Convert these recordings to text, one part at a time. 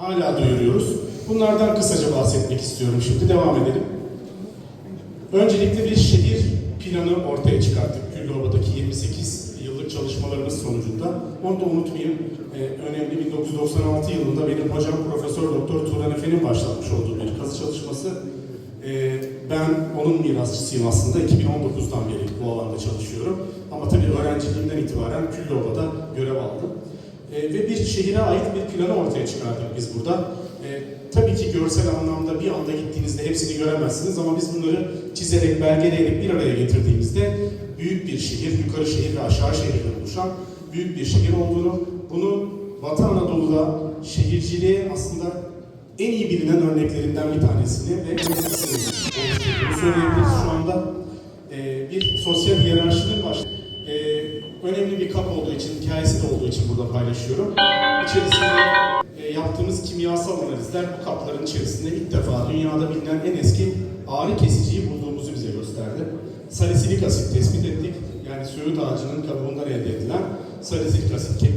hala duyuruyoruz. Bunlardan kısaca bahsetmek istiyorum şimdi. Devam edelim. Öncelikle bir şehir planı ortaya çıkarttık Güllüova'daki 28 yıllık çalışmalarımız sonucunda. Onu da unutmayayım. Ee, önemli 1996 yılında benim hocam Profesör Doktor Turan Efe'nin başlatmış olduğu bir kazı çalışması. Ee, ben onun mirasçısıyım aslında. 2019'dan beri bu alanda çalışıyorum. Ama tabii öğrenciliğimden itibaren Güllüova'da görev aldım. Ee, ve bir şehire ait bir planı ortaya çıkardık biz burada. Ee, tabii ki görsel anlamda bir anda gittiğinizde hepsini göremezsiniz ama biz bunları çizerek, belgeleyerek bir araya getirdiğimizde büyük bir şehir, yukarı şehir ve aşağı şehirden oluşan büyük bir şehir olduğunu, bunu Batı Anadolu'da şehirciliğe aslında en iyi bilinen örneklerinden bir tanesini ve en eskisini oluşturduğunu söyleyebiliriz şu anda. Ee, bir sosyal hiyerarşinin baş ee, önemli bir kap olduğu için, hikayesi için burada paylaşıyorum. İçerisinde e, yaptığımız kimyasal analizler bu kapların içerisinde ilk defa dünyada bilinen en eski ağrı kesiciyi bulduğumuzu bize gösterdi. Salisilik asit tespit ettik. Yani söğüt ağacının kabuğundan elde edilen salisilik asit ki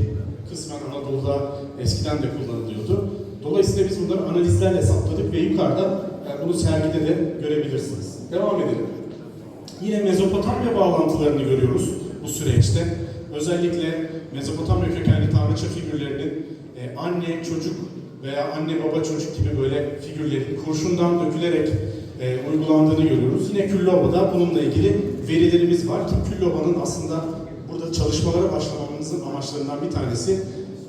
kısmen Anadolu'da eskiden de kullanılıyordu. Dolayısıyla biz bunları analizlerle hesapladık ve yukarıda e, bunu sergide de görebilirsiniz. Devam edelim. Yine Mezopotamya bağlantılarını görüyoruz bu süreçte. Özellikle Mezopotamya kökenli tanrıça figürlerinin e, anne, çocuk veya anne baba çocuk gibi böyle figürlerin kurşundan dökülerek e, uygulandığını görüyoruz. Yine Küllova'da bununla ilgili verilerimiz var ki Küllova'nın aslında burada çalışmalara başlamamızın amaçlarından bir tanesi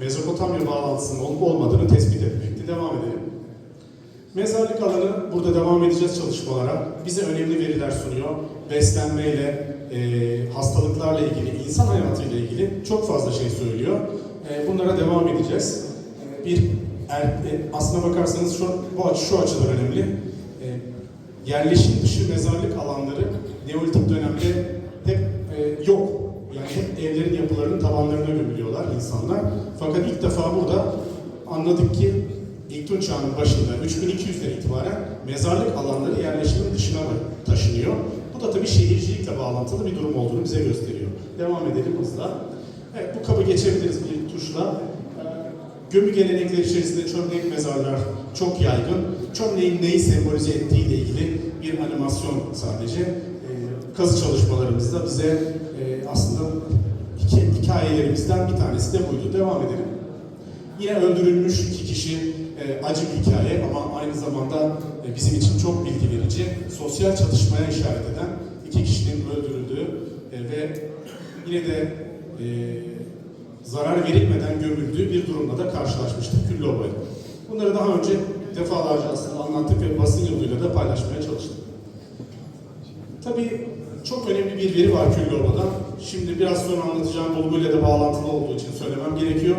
Mezopotamya bağlantısının olup olmadığını tespit etmekti. Devam edelim. Mezarlık alanı burada devam edeceğiz çalışmalara. Bize önemli veriler sunuyor. Beslenmeyle, e, hastalıklarla ilgili, insan hayatıyla ilgili çok fazla şey söylüyor. E, bunlara devam edeceğiz. E, bir er, e, aslına bakarsanız şu, bu açı şu açıdan önemli. E, yerleşim dışı mezarlık alanları Neolitik dönemde hep e, yok. Yani hep evlerin yapılarının tavanlarına gömülüyorlar insanlar. Fakat ilk defa burada anladık ki İlk Tunç Çağı'nın başında 3200'den itibaren mezarlık alanları yerleşimin dışına taşınıyor. Bu da tabii şehircilikle bağlantılı bir durum olduğunu bize gösteriyor. Devam edelim hızla. Evet bu kabı geçebiliriz bir tuşla. Ee, Gömü gelenekleri içerisinde çömlek mezarlar çok yaygın. Çömleğin neyi sembolize ettiği ile ilgili bir animasyon sadece. Ee, Kazı çalışmalarımızda bize e, aslında hikaye- hikayelerimizden bir tanesi de buydu. Devam edelim. Yine öldürülmüş iki kişi e, acı bir hikaye ama aynı zamanda e, bizim için çok bilgi verici. Sosyal çatışmaya işaret eden iki kişinin öldürüldüğü e, ve yine de e, zarar verilmeden gömüldüğü bir durumla da karşılaşmıştık Küllobay'da. Bunları daha önce defalarca aslında anlattık ve basın yoluyla da paylaşmaya çalıştık. Tabii çok önemli bir veri var Küllova'da. Şimdi biraz sonra anlatacağım bulguyla da bağlantılı olduğu için söylemem gerekiyor.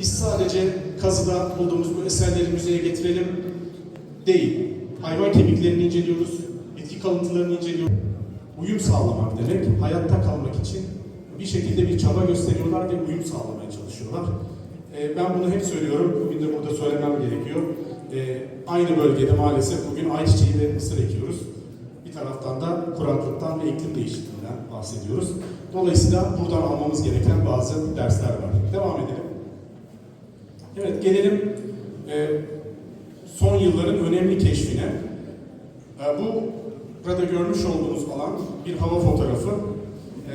Biz sadece kazıda bulduğumuz bu eserleri müzeye getirelim değil. Hayvan kemiklerini inceliyoruz, bitki kalıntılarını inceliyoruz. Uyum sağlamak demek, hayatta kalmak için bir şekilde bir çaba gösteriyorlar ve uyum sağlamaya çalışıyorlar. Ee, ben bunu hep söylüyorum, bugün de burada söylemem gerekiyor. Ee, aynı bölgede maalesef bugün ayçiçeği ve mısır ekiyoruz. Bir taraftan da kuraklıktan ve iklim değişikliğinden bahsediyoruz. Dolayısıyla buradan almamız gereken bazı dersler var. Devam edelim. Evet, gelelim e, son yılların önemli keşfine. E, bu burada görmüş olduğunuz alan bir hava fotoğrafı. E,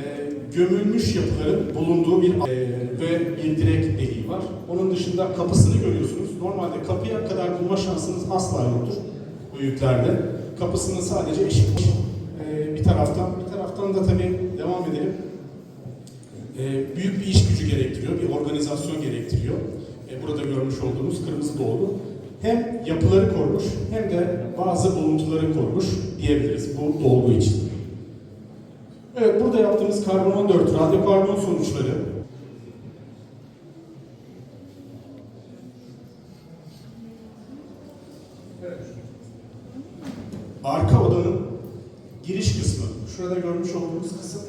gömülmüş yapıların bulunduğu bir e, ve bir direk deliği var. Onun dışında kapısını görüyorsunuz. Normalde kapıya kadar bulma şansınız asla yoktur bu yüklerde. Kapısının sadece eşik e, bir taraftan. Bir taraftan da tabii devam edelim. Büyük bir iş gücü gerektiriyor, bir organizasyon gerektiriyor. Burada görmüş olduğunuz kırmızı dolgu. Hem yapıları korumuş hem de bazı buluntuları korumuş diyebiliriz bu dolgu için. Evet, burada yaptığımız karbon 14 radyokarbon sonuçları arka odanın giriş kısmı. Şurada görmüş olduğunuz kısım.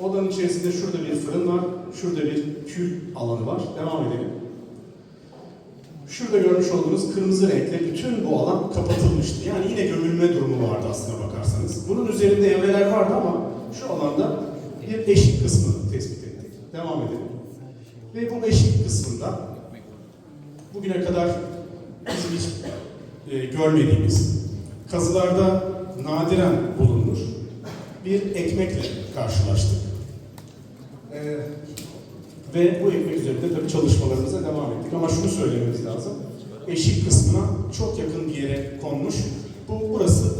Odanın içerisinde şurada bir fırın var, şurada bir kül alanı var. Devam edelim. Şurada görmüş olduğunuz kırmızı renkle bütün bu alan kapatılmıştı. Yani yine gömülme durumu vardı aslına bakarsanız. Bunun üzerinde evreler vardı ama şu alanda bir eşik kısmı tespit ettik. Devam edelim. Ve bu eşik kısmında bugüne kadar bizim hiç e, görmediğimiz, kazılarda nadiren bulunmuş bir ekmekle karşılaştık. E, ve bu ekmek üzerinde tabii çalışmalarımıza devam ettik. Ama şunu söylememiz lazım. Eşik kısmına çok yakın bir yere konmuş. Bu burası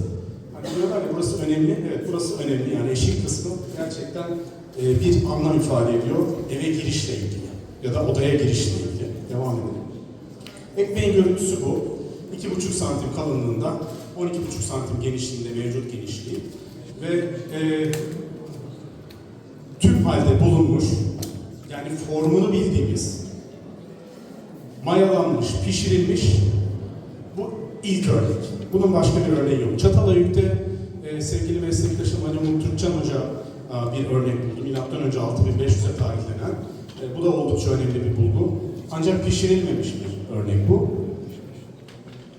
hani diyorlar ya burası önemli. Evet burası önemli. Yani eşik kısmı gerçekten e, bir anlam ifade ediyor. Eve girişle ilgili ya da odaya girişle ilgili. Devam edelim. Ekmeğin görüntüsü bu. 2,5 santim kalınlığında, 12,5 santim genişliğinde mevcut genişliği ve e, tüm halde bulunmuş, yani formunu bildiğimiz, mayalanmış, pişirilmiş bu ilk örnek. Bunun başka bir örneği yok. Çatalhöyük'te e, sevgili meslektaşım Ali Umut Türkcan Hoca a, bir örnek buldu. Milattan önce 6500'e tarihlenen. E, bu da oldukça önemli bir bulgu. Ancak pişirilmemiş bir örnek bu.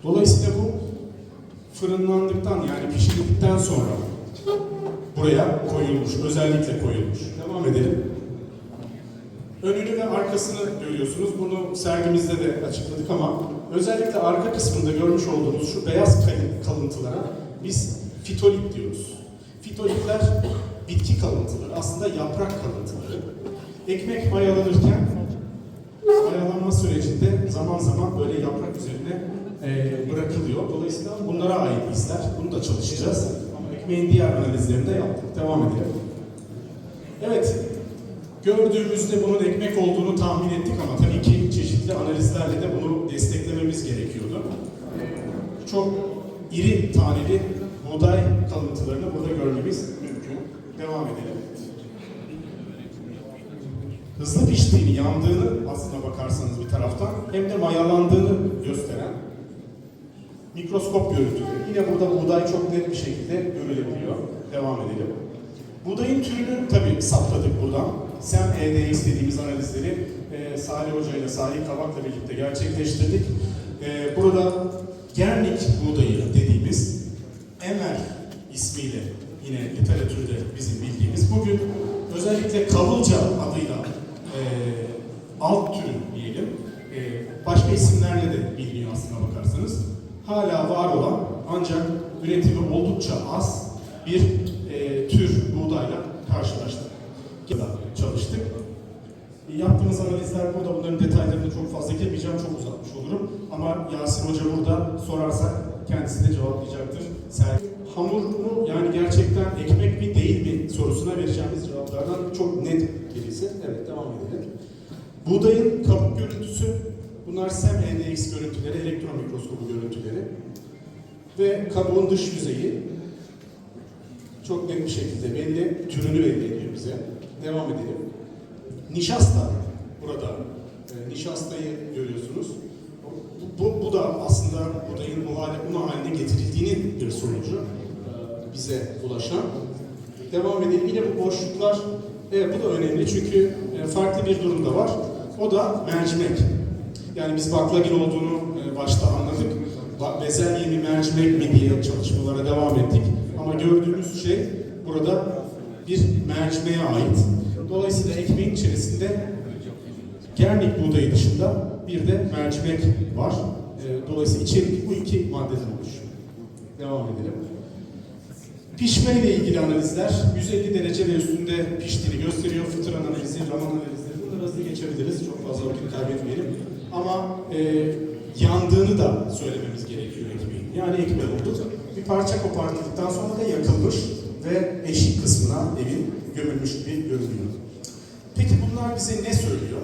Dolayısıyla bu fırınlandıktan yani pişirildikten sonra buraya koyulmuş, özellikle koyulmuş. Devam edelim. Önünü ve arkasını görüyorsunuz. Bunu sergimizde de açıkladık ama özellikle arka kısmında görmüş olduğunuz şu beyaz kalın- kalıntılara biz fitolit diyoruz. Fitolitler bitki kalıntıları, aslında yaprak kalıntıları. Ekmek mayalanırken mayalanma sürecinde zaman zaman böyle yaprak üzerine e, bırakılıyor. Dolayısıyla bunlara ait izler. Bunu da çalışacağız. Ama ekmeğin diğer analizlerini de yaptık. Devam edelim. Evet, gördüğümüzde bunun ekmek olduğunu tahmin ettik ama tabii ki çeşitli analizlerle de bunu desteklememiz gerekiyordu. Çok iri taneli buğday kalıntılarını burada görmemiz mümkün. Devam edelim. Hızlı piştiğini, yandığını aslına bakarsanız bir taraftan hem de mayalandığını gösteren mikroskop görüntüleri. Yine burada buğday çok net bir şekilde görülebiliyor. Devam edelim. Buğdayın türünü tabii saptadık buradan. SEM EDX dediğimiz analizleri e, Salih Hoca ile Salih Kavak'la birlikte gerçekleştirdik. E, burada Gernik buğdayı dediğimiz Emer ismiyle yine literatürde bizim bildiğimiz bugün özellikle Kavılca adıyla e, alt türü diyelim e, başka isimlerle de biliniyor aslına bakarsanız hala var olan ancak üretimi oldukça az bir e, tür buğdayla karşılaştık. E, Yaptığımız analizler burada bunların detaylarını çok fazla girmeyeceğim, çok uzatmış olurum. Ama Yasin Hoca burada sorarsak kendisi de cevaplayacaktır. Sergi hamur mu yani gerçekten ekmek mi değil mi sorusuna vereceğimiz cevaplardan çok net birisi. Evet devam edelim. Buğdayın kabuk görüntüsü, bunlar SEM EDX görüntüleri, elektron mikroskobu görüntüleri ve kabuğun dış yüzeyi çok net bir şekilde belli, türünü belli ediyor bize. Devam edelim. Nişasta burada. E, nişastayı görüyorsunuz. Bu, bu da aslında buğdayın bu hale, bu haline getirildiğinin bir sonucu e, bize ulaşan. Devam edelim. Yine bu boşluklar, evet bu da önemli çünkü e, farklı bir durum da var. O da mercimek. Yani biz baklagil olduğunu e, başta anladık. Bezelye mi mercimek mi diye çalışmalara devam ettik. Ama gördüğümüz şey burada bir mercimeğe ait. Dolayısıyla ekmeğin içerisinde gernik buğdayı dışında bir de mercimek var. E, Dolayısıyla içerik bu iki maddeden oluşuyor. Devam edelim. Pişme ile ilgili analizler 150 derece ve üstünde piştiğini gösteriyor. Fıtır analizi, raman analizleri bunları hızlı geçebiliriz. Çok fazla vakit kaybetmeyelim. Ama e, yandığını da söylememiz gerekiyor ekmeğin. Yani ekmek oldu. Bir parça kopartıldıktan sonra da yakılmış ve eşik kısmına evin gömülmüş gibi görünüyor. Peki bunlar bize ne söylüyor?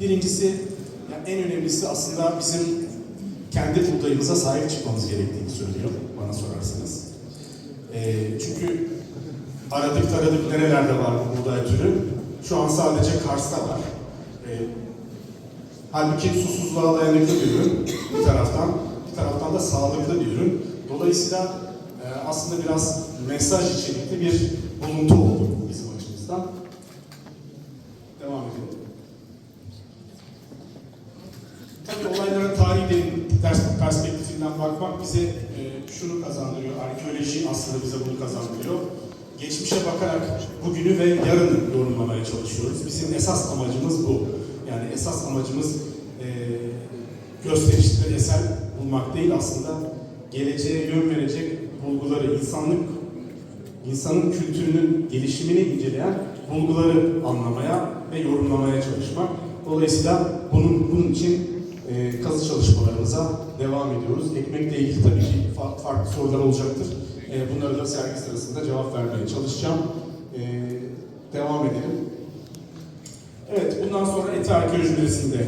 Birincisi, ya en önemlisi aslında bizim kendi buğdayımıza sahip çıkmamız gerektiğini söylüyor bana sorarsanız. Ee, çünkü aradık taradık nerelerde var bu buğday türü? Şu an sadece Kars'ta var. Ee, halbuki susuzluğa dayanıklı bir ürün bir taraftan, bir taraftan da sağlıklı bir ürün. Dolayısıyla e, aslında biraz mesaj içerikli bir buluntu oldu bizim açımızdan. Devam edelim. Tabii olaylara tarihlerin pers- perspektifinden bakmak bize e, şunu kazandırıyor. Arkeoloji aslında bize bunu kazandırıyor. Geçmişe bakarak bugünü ve yarını yorumlamaya çalışıyoruz. Bizim esas amacımız bu. Yani esas amacımız e, gösterişli eser bulmak değil aslında geleceğe yön verecek bulguları, insanlık, insanın kültürünün gelişimini inceleyen bulguları anlamaya ve yorumlamaya çalışmak. Dolayısıyla bunun, bunun için e, kazı çalışmalarımıza devam ediyoruz. Ekmekle ilgili tabii ki fa- farklı sorular olacaktır. E, bunları da sergi sırasında cevap vermeye çalışacağım. E, devam edelim. Evet, bundan sonra Eti Arkeoloji Müzesi'nde